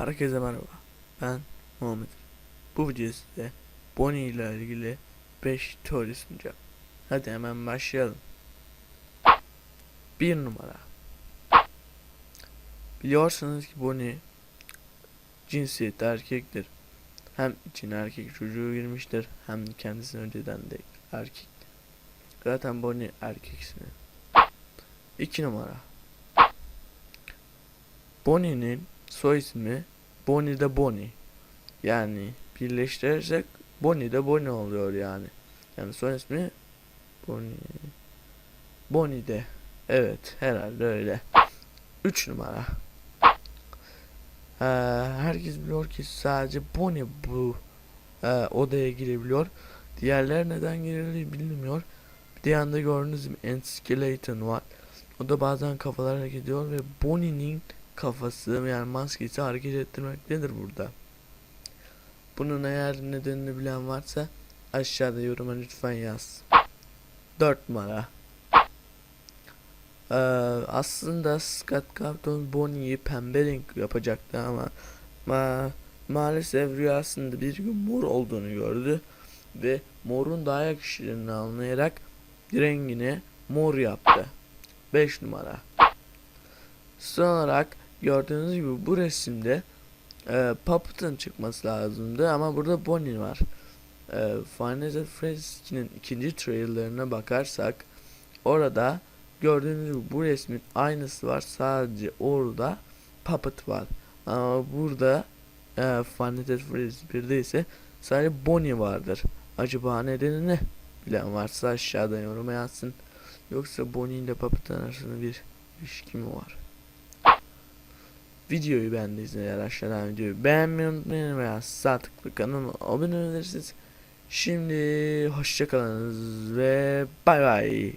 Herkese merhaba. Ben Muhammed. Bu videoda size Bonnie ile ilgili 5 teori sunacağım. Hadi hemen başlayalım. 1 numara. Biliyorsunuz ki Bonnie cinsiyeti erkektir. Hem için erkek çocuğu girmiştir hem de kendisi önceden de erkek. Zaten Bonnie erkek ismi. 2 numara. Bonnie'nin soy ismi Bonnie de Bonnie. Yani birleştirirsek Bonnie de Bonnie oluyor yani. Yani soy ismi Bonnie. Bonnie de. Evet herhalde öyle. 3 numara. Ee, herkes biliyor ki sadece Bonnie bu e, odaya girebiliyor. Diğerler neden girildiği bilinmiyor. Bir de yanında gördüğünüz gibi Enskeleton var. O da bazen kafalar hareket ve Bonnie'nin kafası yani maskesi hareket ettirmektedir burada. Bunun eğer nedenini bilen varsa aşağıda yoruma lütfen yaz. 4 numara. Ee, aslında Scott Carlton Bonnie'yi pembe renk yapacaktı ama ma maalesef rüyasında bir gün mor olduğunu gördü ve morun daha yakıştığını anlayarak rengini mor yaptı. 5 numara. Son olarak gördüğünüz gibi bu resimde e, Puppet'ın çıkması lazımdı ama burada Bonnie var. E, Final Fantasy'nin ikinci trailerına bakarsak orada gördüğünüz gibi bu resmin aynısı var sadece orada Puppet var. Ama burada e, Final Fantasy 1'de ise sadece Bonnie vardır. Acaba nedeni ne? Bilen varsa aşağıda yoruma yazsın. Yoksa Bonnie ile Puppet arasında bir ilişki mi var? Videoyu beğendiyseniz eğer aşağıdan videoyu beğenmeyi unutmayın veya sağ tıklı kanalıma abone olabilirsiniz. Şimdi hoşçakalınız ve bay bay.